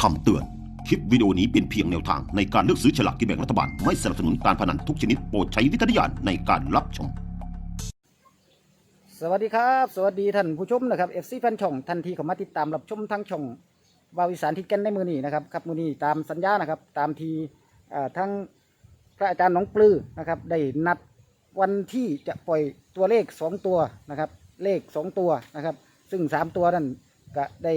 คำเตือน คลิปวิดีโอนี้เป็นเพียงแนวทางในการเลือกซื้อฉลากกินแบ่งรัฐบาล ไม่สนับสนุนการพนันทุกชนิดโปรดใช้วิจารณญาณในการรับชม สวัสดีครับ สวัสดีท่านผู้ชมนะครับเอฟซีแฟนช่องทันทีเข้ามาติดตามรับชมทั้งช่องวาวิสานทิศกันในมือนี้นะครับครับมือนี้ตามสัญญานะครับตามทีเอ่อทั้งพระอาจารย์หน้องปลือนะครับได้นัดวันที่จะปล่อยตัวเลขสองตัวนะครับเลขสองตัวนะครับซึ่งสามตัวนั้นก็ได้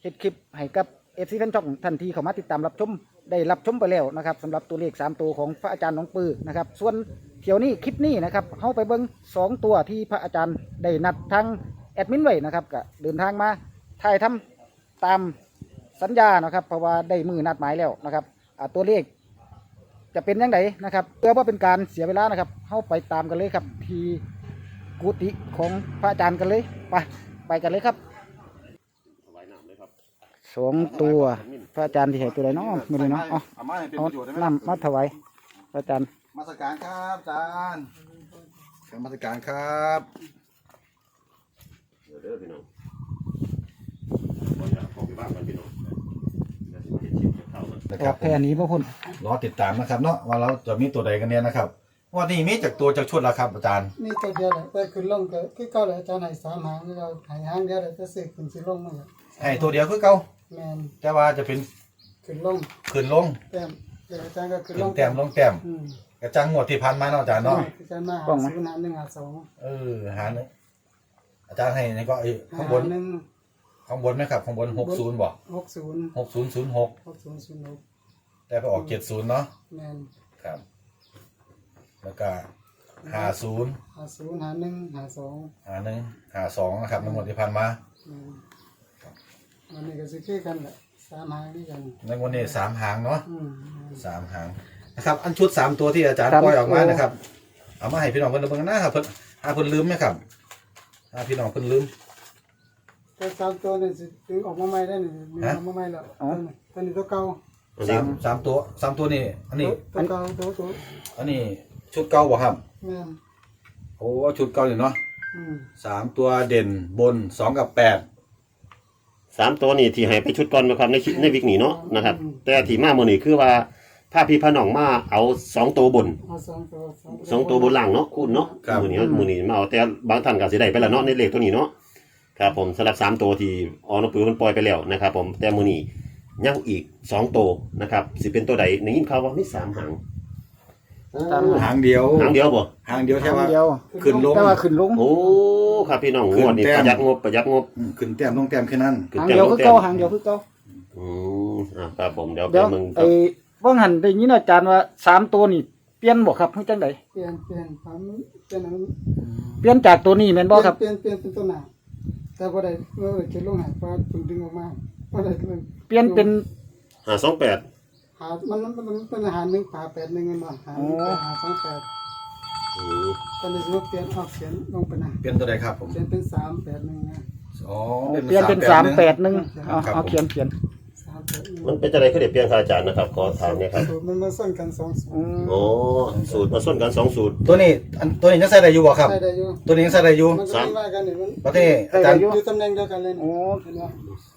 เฮ็ดคลิปให้กับ เอฟซีแฟนช่องทันทีเข้ามาติดตามรับชมได้รับชมไปแล้วนะครับสำหรับตัวเลขสามตัวของพระอาจารย์หน้องปือนะครับส่วนเที่ยวนี้คลิปนี้นะครับเข้าไปเบิ้งสองตัวที่พระอาจารย์ได้นัดทางแอดมินไว้นะครับก็เดินทางมาถ่ายทำตามสัญญานะครับเพราะว่าได้มือนัดหมายแล้วนะครับอ่าตัวเลข จะเป็นยังไงนะครับเพื่อว่าเป็นการเสียเวลานะครับเข้าไปตามกันเลยครับที่กุฏิของพระอาจารย์กันเลยไปไปกันเลยครับ สองตัว พระอาจารย์ที่ให้ตัวไหนเนาะมือนี้เนาะเอาเอามาให้เป็นเอาประโยชน์ได้ไหมน้ำมาถวายพระอาจารย์มาสการครับอาจารย์ครับมาสการครับเดี๋ยวเด้อพี่น้องขออนุญาตขอไปบ้านกันพี่น้องเดี๋ยวสิมาเห็นคลิปจะเข้ากันนะอครัอบกแค่นี้พ่อพุ่นรอติดตามนะครับเนาะว่าเราจะมีตัวใดกันเนี่ยนะครับวันนี้มีจากตัวจากชุดแล้วครับอาจารย์มีตัวเดียวแหละแต่ขึ้นลงก็คือเก่าเลยอาจารย์ให้สามหางเราให้หางเดียวเลยจะซื้อขึ้นสิลงมาเลยให้ตัวเดียวคือเก่า แมนแต่ว่าจะเป็นขึ้นลงขึ้นลงแต้มเดี๋ยวอาจารย์ก็ขึ้นขึ้ลนงแต้มลงแต้มอืมกระจังงวดที่พันมาเนาะอาจารย์เนาะอาจารย์มาหาซื้อหาหนึ่งหาสองเออหาหนึ่งอาจารย์ให้นี่ก็ไอ้หาข้างบนหนึ่งข้างบนไหมครับข้างบนหกศูนย์บ่หกศูนย์หกศูนย์ศูนย์หกหกศูนย์ศูนย์หกแต่ไปออกเจ็ดศูนย์เนาะแมนครับ แล้วก็ห้าศูนย์หาศูนย์หาหนึ่งหาสองหาหนึ่งหาสองนะครับในงวดที่พันมา แมน วันนี้ก็สิคือกันแหละสามหางด้วยกัน ในวันนี้สามหางเนาะอืมสามหางนะครับ อันชุดสามตัวที่อาจารย์ปล่อยออกมานะครับ เอามาให้พี่น้องเพิ่นเบิ่งนะครับเพิ่นหาเพิ่นลืมไหมครับหาพี่น้องเพิ่นลืม แต่สามตัวนี่สิถึงออกมาใหม่ได้นี่มีออกมาใหม่แล้วตัวนี้ตัวเก่าสามสามตัวสามตัวนี่อันนี้ ตัวเก่าตัวตัวอันนี้ชุดเก่าบ่ครับ แม่นโอ้ชุดเก่านี่เนาะอืมสามตัวเด่นบนสองกับแปด สามตัวนี่ที่ให้ไปชุดก่อนนะครับในคลิปในวิกนี้เนาะนะครับ แต่ที่มาโมอนี่คือว่าถ้าพี่พระน้องมาเอาสองตัวบนเอาสองตัวสองตัวบนล่างเนาะคุณเนาะมือนี้มือนี้มาเอาแต่บางท่านก็สิได้ไปแล้วเนาะในเลขตัวนี้เนาะครับผมสำหรับสามตัวที่ออนปืนมันปล่อยไปแล้วนะครับ ผมแต่มือนี้ยังอีกสองตัวนะครับสิเป็นตัวใดในยินข่าวว่ามีสามหางตาม หางเดียวหางเดียวบ่หางเดียวใช่ทางว่า เดียวขึ้นลง แต่ว่าขึ้นลงโอ้ ครับพี่น้องงวดนี้ขึ้ปนแต้มระหยัดงบประหยัดงบอืมขึ้นแต้มลงแต้มแค่นั้นขึ้นหางแต้มเดียวลคืงอแต้เก่ามหางเดียวคือเก่าอืมอ่าครับผมเดี๋ยวเดี๋เดี๋ยยววมึงไอ้ว่างหันได้ยินอาจารย์ว่าสามตัวนี่เปลี่ยนบ่ครับเพื่อจังไดเปลี่ยนเปลี่ยนผมเปลี่ยนอันเปลี่ยนจากตัวนี้แม่นบ่ครับ เปลี่ยนเปลี่ยนเป็นตัวหนาแต่บ่ได้เมื่อเขียนลงหายเพราะผมดึงออกมาบ่ได้เลยเปลี่ยนเป็น หาสองแปดหามันมันมันเป็นอาหารหนึ่งหาแปดหนึ่งเงินมาหาหนึ่งแปดหาสองแปด อืมตอนนี้สมมติเปลี่ยนออกเขียนลงไปนะเป็นตัวใดครับผมเขียนเป็นสามแปดหนึ่งนะอ๋อเปลี่ยนเป็นสามแปดหนึ่งเอาครับเอาผมเขียนเขียนสามแปดหนึ่งมันเป็นจะไรก็เดี๋ยวเปลี่ยนค่าอาจารย์นะครับขอถามเนี่ยครับสูตรมันมาส้นกันสองสูตรอืมโอ้สูตรมาส้นกันสองสูตร ตัวนี้อันตัวนี้ยังใส่ได้อยู่บ่ครับ ใช่ได้อยู่ตัวนี้ยังใส่ได้อยู่มันก็ไม่ว่ากันนี่มันประเทศอาจารย์อยู่ตำแหน่งเดียวกันเลยโอ้เห็นไหม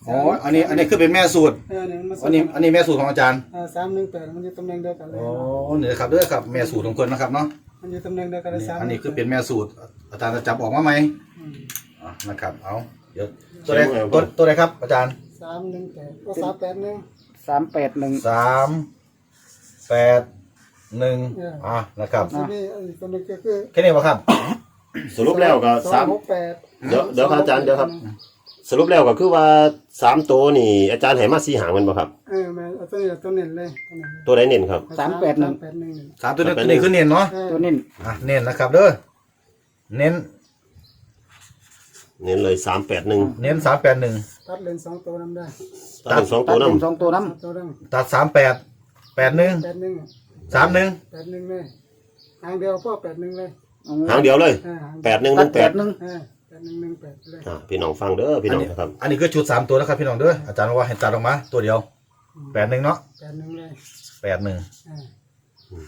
อ๋ออันนี้อันนี้คือเป็นแม่สูตรเออเนี่ยมันมาส้อันนี้อันนี้แม่สูตรของอาจารย์สามหนึ่งแปดมันอยู่ตำแหน่งเดียวกันเลยอ๋อเนี่ยครับเด้อครับแม่สูตรของคนนะครับเนาะ มันอยู่ตำแหน่งเดียวกันเลยสามอันนี้คือเป็นแม่สูตร อาจารย์จะจับออกมาไหมอะนะครับ เอาเดี๋ยวตัวใดตัวตัวใดครับ อาจารย์สามหนึ่งแปดก็สามแปดหนึ่ง สามแปดหนึ่ง สามแปดหนึ่งอะนะครับทีนี้อีกตัวหนึงก็คือแค่นี้ป่ะครับ สรุปแล้วก็สอสางมหกแปดเดี๋ยวเดี๋ยวครับอาจารย์เดี๋ยวครับ สรุปแล้วก็คือว่าสามตัวนี่ อาจารย์ให้มาสี่หางแมันบ่ครับ เออแม่เอาตัวนี้ตัวเน้นเลยตัวเน้นเลยตัวใดเน้นครับสามแปดหนึ่งสามตัวนี้ตัวนี้คือเน้นเนาะตัวนี้อะเน้นนะครับเด้อเน้นเน้นเลยสามแปดหนึ่งเน้นสามแปดหนึ่งตัดเลนสองตัวนั้นได้ตัดเป็นสองตัตัดวเป็นน้ำสองตัวน้ตัวนั้นตัดสามแปดแปดหนึ่งแปดหนึ่งสามหนึ่งแปดหนึ่งเลยหางเดียวพ่อแปดหนึ่งเลยำหางเดียวเลยเออหางแปดหนึ่งหตันึ่ดงแปแปดดหนึ่งเออแปด หนึ่งหนึ่งแปดเลยอ่าพี่น้องฟังเด้อพี่น้องนะครับอันนี้คือชุดสามตัวนะครับพี่น้องเด้ออาจารย์บอกว่าให้ตัดออกมา ตัวเดียวแปดหนึ่งเนาะแปดหนึ่งเลยแปดหนึ่งเออ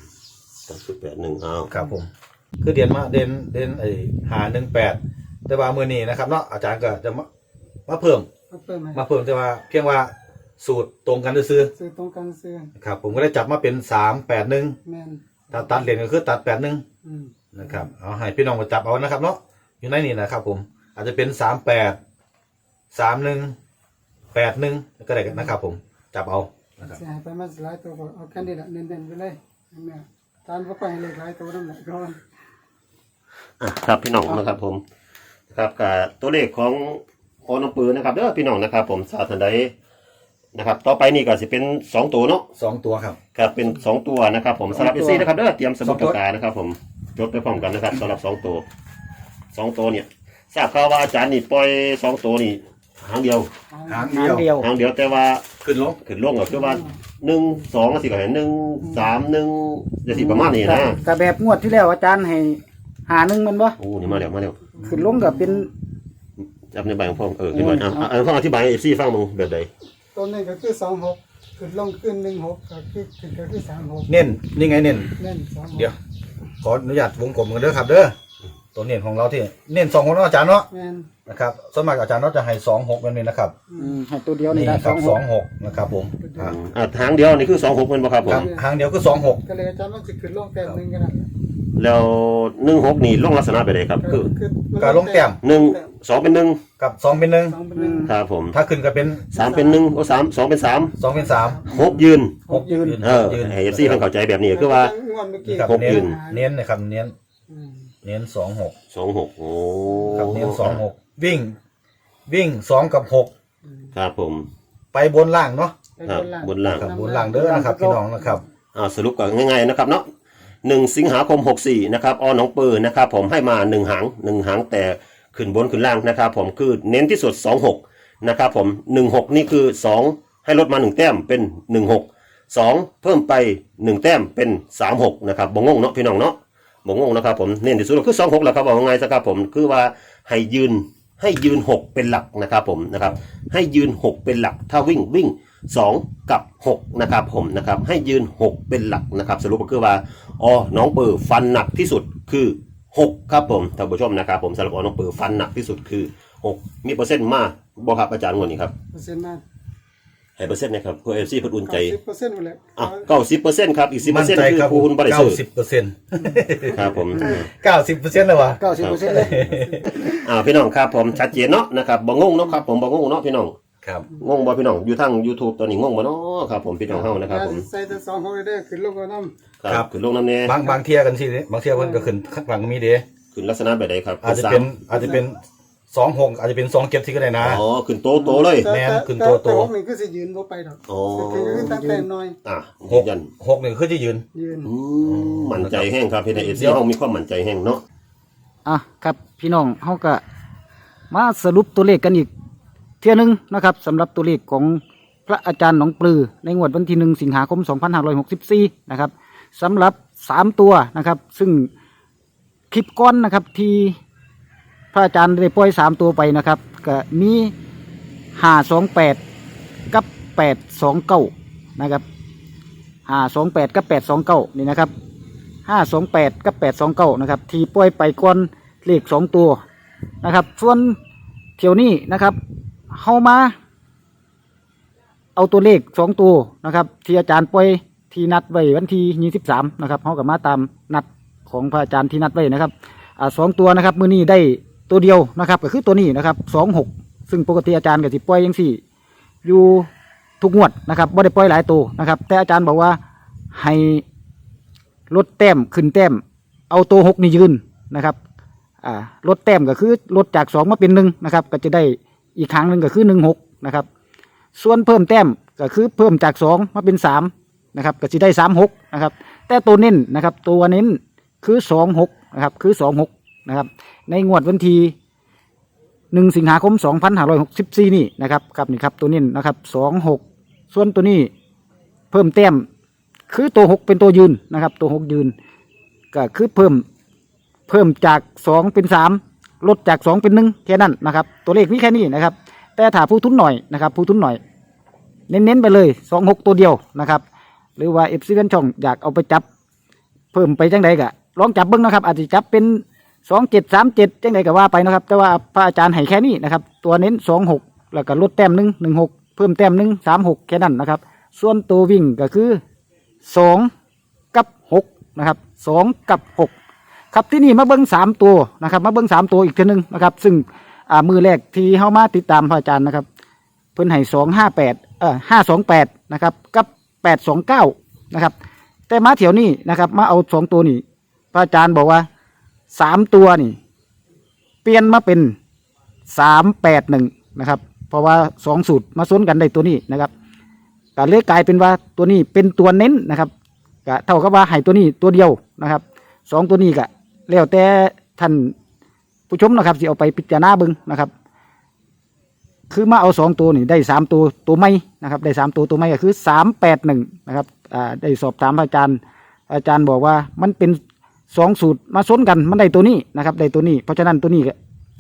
ตัดชุดแปดหนึ่งอ้าวครับผม คือเด่นมาเด่นเด่นไอหาหนึ่งแปดแต่ว่ามือนี้นะครับเนาะอาจารย์ก็จะมามาเพิ่ม เอาเพิ่มไหมมาเพิ่มแต่ว่าเพียงว่าสูตรตรงกันซื้อซื้อตรงกันซื้อๆครับ ผมก็ได้จับมาเป็นสามแปดหนึ่งแม่นถ้าตัดเหรียญก็คือตัดแปดหนึ่งอืมนะครับเอาให้พี่น้องมาจับเอานะครับเนาะ อยู่ในนี่นะครับผม อาจจะเป็นสามแปดสามหนึ่งแปดหนึ่งก็ได้นะครับผมจับเอานะครับสิให้ไปมาหลายตัวก็เอาแค่นี้แหละเน้นๆไปเลยแม่ตามบ่ไปให้เลขหลายตัวนั่นแหละก่อนอะครับพี่น้องนะครับผมครับกับตัวเลขของโอน้องปืนนะครับเด้อพี่น้องนะครับ ผมสาธันใดนะครับ ต่อไปนี่ก็จะเป็นสองตัวเนาะสองตัวครับครับเป็นสองตัวนะครับ ผมสำหรับสเอองตัวซี่นะครับเด้อเตรียมสมุดสองตัวปากกานะครับ ผมจดไปพร้อมกันนะครับสำหรับสองตัว สองตัวเนี่ยทราบข่าวว่าอาจารย์นี่ปล่อยสองตัวนี่หางเดียวหางหางเดีเดียยววหางเดียวแต่ว่าขึ้นลงขึ้นลงก็คือว่าหนึ่งสองก็สิก็เห็นหนึ่งสามหนึ่งจะสิประมาณนี้นะกับแบบงวดที่แล้วอาจารย์ให้หาหนึ่งแมันบ่โอ้นี่มาแล้วมาแล้วขึ้นลงกับเป็นจับในใบของพ่อเออขึ้นมาอะอะอะพ่ออธิบายให้เอฟซีฟังมึงแบบใดตัวนี้ก็คือ26ขึ้นลงขึ้น16ก็คือขึ้นก็คือ36เน้นนี่ไงเน้นเน้น26เดี๋ยวขออนุญาตวงกลมกันเด้อครับเด้อ ตัวเน้นของเราที่เน้นสองของเราอาจารย์เนาะแม่นนะครับส่วนมากอาจารย์เราจะให้สองหกแบบนี้นะครับอืมให้ตัวเดียวนี่นี่ละคสรัอบงหสกองหกนะครับผมอ่าอะทางเดียวนี่คือสองหกเป็นบ่ครับผครัมบหางเดียวคือสองหกก็เลยอาจารย์ว่าสิขึ้นลงแต้มหนึงก็ได้แล้วหนึ่งหกนี่ลงลักษณะไปเลยครับคือการลงแต้มหนึ่งสองเป็นหนึ่งกับสองเป็นหนึ่งสองเป็นหนึ่งครับผมถ้าขึ้นก็เป็นสามเป็นหนึ่งโอ้สามสองเป็นสามสองเป็นสาม หกยืน หกยืน เออยืนให้เอฟซีเพิ่นเข้าใจแบบนี้คือว่า งวดเมื่อกี้ครับหกเน้ยืนนเน้นนะครับเน้น อืม เน้นสองหกสองหกโอ้ครับเน้นสองหกวิ่ง วิ่งสองกับหกครับผม ไปบนล่างเนาะไปครับล่างบนล่างครับบนล่างเด้อนะครับพี่น้องนะครับอ่าสรุปก็ง่ายๆนะครับเนาะหนึ่งสิงหาคมหกสี่นะครับออหนองปือนะครับ ผมให้มาหนึ่งหางหนึ่งหางแต่ขึ้นบนขึ้นล่างนะครับ ผมคือเน้นที่สุดสองหกนะครับผมหนึ่งหกนี่คือสองให้ลดมาหนึ่งแต้มเป็นหนึ่งหกสองเพิ่มไปหนึ่งแต้มเป็นสามหกนะครับบงงงเนาะพี่น้องเนาะ บงงงนะครับผมเน้นที่สุดคือสองหกแหละครับบอกง่ายๆสักครับผมคือว่าให้ยืนให้ยืนหกเป็นหลักนะครับผมนะครับให้ยืนหกเป็นหลัก ถ้าวิ่งวิ่งสองกับหกนะครับผมนะครับให้ยืนหกเป็นหลักนะครับ สรุปก็คือว่าอ๋อน้องเปิดฟันหนักที่สุดคือหกครับผมท่านผู้ชมนะครับผมสำหรับอ๋อน้องเปิดฟันหนักที่สุดคือหกมีเปอร์เซ็นต์มากบ่ครับอาจารย์งวดนี้ครับเปอร์เซ็นต์มาก ให้เปอร์เซ็นต์นะครับเพื่อเอฟซีเพื่ออุ่นใจสิบเปอร์เซ็นต์หมดเลยอะเก้าสิบเปอร์เซ็นต์ครับ อีกสิบเปอมั่ร์นเซ็นต์ใจคือครับผู้คุณบริเก้าสุทธิ์สิบเปอร์เซ็นต์ครับผมเก้าสิบเปอร์เซ็นต์เลยวะเก้าสิบเปอร์เซ็นต์เลยอ่าพี่น้องครับผมชัดเจนเนาะนะครับบ่งงเนาะครับผมบ่งงเนาะพี่น้องครับงงบ่พี่น้องอยู่ทาง YouTube ตอนนี้งงบ่เนาะครับผมพี่น้องเฮานะครับผมใส่แต่สองเขาเลยเด้อขึ้นลงก็น้ำครับคือลงน้ำแน่บางบางเทียกันสิบางเทียเพิ่นก็ขึ้นข้างหลังมีเด้ขึ้นลักษณะแบบใดครับอาจจะเป็นอาจจะเป็น สองหกอาจจะเป็นสองเจ็ดที่ก็ได้นะ อ๋อขึ้นโตโตเลย แม่นขึ้นตัวโต แต่หกนี่คือสิยืนบ่ไปดอกอ๋อ คือขึ้นตั้งแต่น้อย อะหยืกนยันหกหนึ่งคือที่ยืน ยืน อืมมั่นใจแห้งครับพี่ในเอฟซีเดี๋ยวเฮามีความมั่นใจแห้งเนาะ อะครับพี่น้องเขาก็มาสรุปตัวเลขกันอีก เที่ยหนึงนะครับสำหรับตัวเลขของพระอาจารย์หนองปลือ ในงวดวันที่หนึ่งสิงหาคม 2564 นะครับสำหรับสามตัวนะครับ ซึ่งคลิปก้อนนะครับที่ พระอาจารย์ได้ปล่อยสามตัวไปนะครับ ก็มีห้าสองแปดกับแปดสองเก้านะครับห้าสองแปดกับแปดสองเก้านี่นะครับห้าสองแปดกับแปดสองเก้านะครับที่ปล่อยไปก่อนเลขสองตัวนะครับ ส่วนเที่ยวนี้นะครับเข้ามา เอาตัวเลขสองตัวนะครับ ที่อาจารย์ปล่อยที่นัดไว้วันที่ยี่สิบสามนะครับเขากับมาตามนัดของพระอาจารย์ที่นัดไว้นะครับอ่าสองตัวนะครับ มือนี้ได้ ตัวเดียวนะครับ ก็คือตัวนี้นะครับสองหกซึ่งปกติอาจารย์ก็สิปล่อยยังสี่ อยู่ทุกงวดนะครับไม่ได้ปล่อยหลายตัวนะครับ แต่อาจารย์บอกว่าให้ลดแต้มขึ้นแต้ม เอาตัวหกนี่ยืนนะครับอ่าลดแต้มก็คือลดจากสองมาเป็นหนึ่งนะครับ ก็จะได้อีกครั้งหนึ่งก็คือหนึ่งหกนะครับ ส่วนเพิ่มแต้มก็คือเพิ่มจากสองมาเป็นสามนะครับก็จะได้สามหกนะครับ แต่ตัวเน้นนะครับ ตัวเน้นคือสองหกนะครับ คือสองหก นะครับ ในงวดวันที่หนึ่งสิงหาคมสองพันห้าร้อยหกสิบสี่นี่นะครับครับนี่ครับตัวเน้นะครับสองหกส่วนตัวนี้เพิ่มแต้มคือตัวหกเป็นตัวยืนนะครับ ตัวหกยืนก็คือเพิ่มเพิ่มจากสองเป็นสามลดจากสองเป็นหนึ่งแค่นั้นนะครับ ตัวเลขมีแค่นี้นะครับ แต่ถ้าผู้ทุนหน่อยนะครับ ผู้ทุนหน่อย เน้นๆไปเลยสองหกตัวเดียวนะครับ หรือว่าเอฟซีเช่องอยากเอาไปจับ เพิ่มไปจังใดกะลองจับเบิ้งนะครับ อาจจะจับเป็น สองเจ็ดสามเจ็ดจังใดก็ว่าไปนะครับ แต่ว่าพระอาจารย์ให้แค่นี้นะครับ ตัวเน้นสองหกแล้วก็ลดแต้มหนึ่งหนึ่งหกเพิ่มแต้มหนึ่งสามหกแค่นั้นนะครับ ส่วนตัววิ่งก็คือสองกับหกนะครับสองกับหกครับที่นี่มาเบิ้งสามตัวนะครับ มาเบิ้งสามตัวอีกทีหนึ่งนะครับ ซึ่งอ่ามือแรกที่เข้ามาติดตามพระอาจารย์นะครับ เพิ่นให้สองห้าแปดเอ่อห้าสองแปดนะครับกับแปดสองเก้านะครับ แต่มาเถียวนี้นะครับ มาเอาสองตัวนี่พระอาจารย์บอกว่า สามตัวนี่ เปลี่ยนมาเป็นสามแปดหนึ่งนะครับ เพราะว่าสองสูตรมาซ้นกันได้ตัวนี้นะครับก็เลยกลายเป็นว่าตัวนี้เป็นตัวเน้นนะครับก็เท่ากับว่าให้ตัวนี้ตัวเดียวนะครับสองตัวนี้ก็แล้วแต่ท่านผู้ชมนะครับที่เอาไปพิจารณาบึงนะครับ คือมาเอาสองตัวนี่ได้สามตัวตัวไม่นะครับได้สามตัวตัวไม่ก็คือสามแปดหนึ่งนะครับอ่าได้สอบถามอาจารย์ อาจารย์บอกว่ามันเป็น สองสูตรมาซ้นกันมันได้ตัวนี้นะครับได้ตัวนี้ เพราะฉะนั้นตัวนี้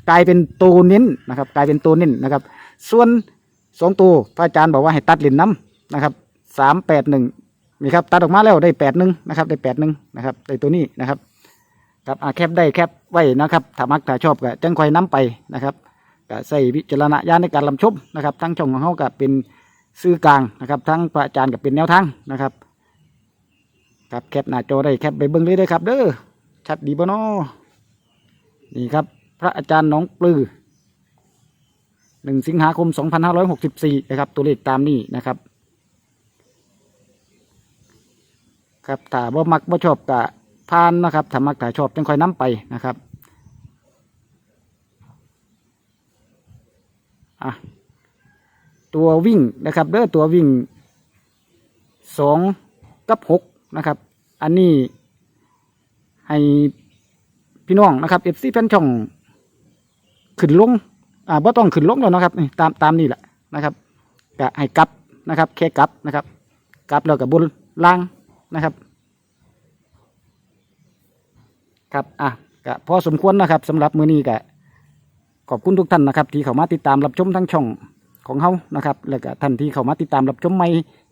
กลายเป็นตัวเน้นนะครับ กลายเป็นตัวเน้นนะครับ ส่วนสองตัวพระอาจารย์บอกว่าให้ตัดเหรียญน้ำนะครับสามแปดหนึ่งนี่ครับตัดออกมาแล้วได้แปดหนึ่งนะครับได้แปดหนึ่งนะครับได้ตัวนี้นะครับครับอ่าแคปได้แคปไว้นะครับถ้ามักถ้าชอบก็จังคอยน้ำไปนะครับก็ใส่วิจารณญาณในการรับชมนะครับทั้งช่องของเขาก็เป็นสื่อกลางนะครับ ทั้งพระอาจารย์ก็เป็นแนวทางนะครับ ครับแคปหน้าจอได้แคปไปเบิ้งเลยด้ครับ เด้อชัดดีบ่นอนี่ครับ พระอาจารย์น้องปลือหนึ่งสิงหาคมสองพันห้าร้อยหกสิบสี่นะครับ ตัวเลขตามนี้นะครับ ครับถ้าบ่มักบ่ชอบก็พานนะครับถ้ามักถ้าชอบจังค่อยนํไปนะครับอะตัววิ่งนะครับเด้อตัววิ่งสองกับหก นะครับ อันนี้ให้พี่น้องนะครับเอฟซีแฟนช่องขึ้นลงอ่าบ่ต้องขึ้นลงแล้วนะครับนี่ตามตามนี่แหละนะครับก็ให้กลับนะครับ แค่กลับนะครับ กลับแล้วกับบนล่างนะครับ ครับอะก็พอสมควรนะครับสำหรับมือนี้ก็ขอบคุณทุกท่านนะครับ ที่เข้ามาติดตามรับชมทั้งช่องของเขานะครับ แล้วก็ท่านที่เข้ามาติดตามรับชมใหม่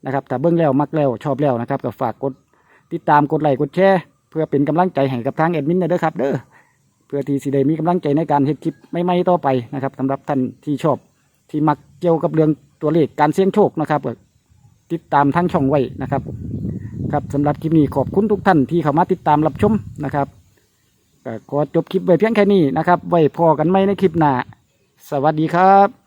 นะครับแต่เบื้องแล้วมักแล้วชอบแล้วนะครับก็ฝากกด ติดตามกดไลค์กดแชร์เพื่อเป็นกำลังใจให้กับทางแอดมินนะเด้อครับเด้อเพื่อที่สิได้มีกำลังใจในการเฮ็ดคลิปใหม่ๆต่อไปนะครับสำหรับท่านที่ชอบที่มักเกี่ยวกับเรื่องตัวเลขการเสี่ยงโชคนะครับติดตามทั้งช่องไว้นะครับ ครับสำหรับคลิปนี้ขอบคุณทุกท่านที่เข้ามาติดตามรับชมนะครับก็ขอจบคลิปไว้เพียงแค่นี้นะครับ ไว้พอกันไหมในคลิปหน้า สวัสดีครับ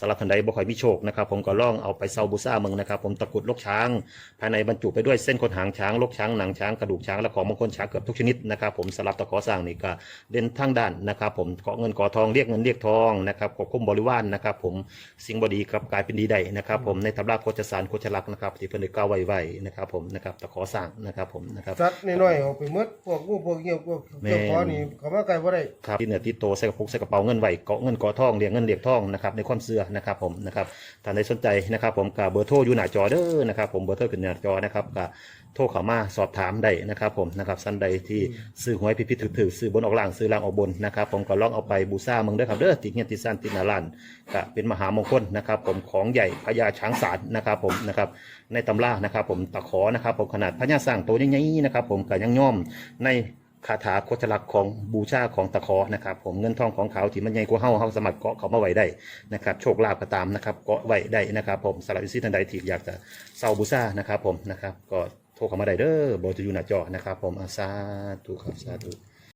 สำหรับท่านใดบ่ค่อยมีโชคนะครับผมก็ล่องเอาไปเซาบูซ่าเมืองนะครับผมตะกรุดลกช้าง ภายในบรรจุไปด้วยเส้นขนหางช้างลกช้างหนังช้างกระดูกช้างและของมงคลช้างเกือบทุกชนิดนะครับผมสำหรับตะขอสร้างนี่ก็เด่นทั้งด้านนะครับผมขอเงินขอทองเรียกเงินเรียกทองนะครับควบคุมบริวารนะครับผมสิ่งบดีครับกลายเป็นดีได้นะครับผมในตำราโคจสารโคจลักษณ์นะครับที่เพิ่นได้กล่าวไว้ไว้นะครับผมนะครับตะขอสร้างนะครับผมนะครับสัตว์น้อยๆออกไปหมดพวกงูพวกเงี้ยวพวกแม่นเจ้าขอนี่เขามาไกลบ่ได้ครับที่เหนือที่โตใส่กระปุกใส่กระเป๋าเงินไหวเกาะเงินเกาะทองเรียงเงินเรียกทองนะครับในความเสื่อนะครับผมนะครับท่านใดสนใจนะครับผมกับเบอร์โทรอยู่หน้าจอเด้อนะครับผมเบอร์โทรขึ้นหน้าจอนะครับกับโทรเข้ามาสอบถามได้นะครับผมนะครับสันใดที่ซื้อหวยผิดๆถือๆซื้อบนออกล่างซื้อล่างออกบนนะครับผมก็ลองเอาไปบูชามืองเด้ครับเด้อติดเงี้ยติดสั้นติดหนาลานก็เป็นมหามงคลนะครับผมของใหญ่พญาช้างศาลนะครับผมนะครับในตำรานะครับผมตะขอนะครับผมขนาดพญาสร้างโตวใหญ่นะครับผมก็ยังย่อมใน คาถาโคตรลักของบูชาของตะขอนะครับ ผมเงินทองของเขาที่มันใหญ่กว่าเฮาเฮาสมัครเกาะเขามาไว้ได้นะครับ โชคลาภก็ตามนะครับเกาะไว้ได้นะครับ ผมสำหรับอิสิทันใดที่อยากจะเซาบูชานะครับ ผมนะครับ ก็โทรเข้ามาได้เด้อเบอร์จะอยู่หน้าจอนะครับ ผมอาซาตุครับสาธุ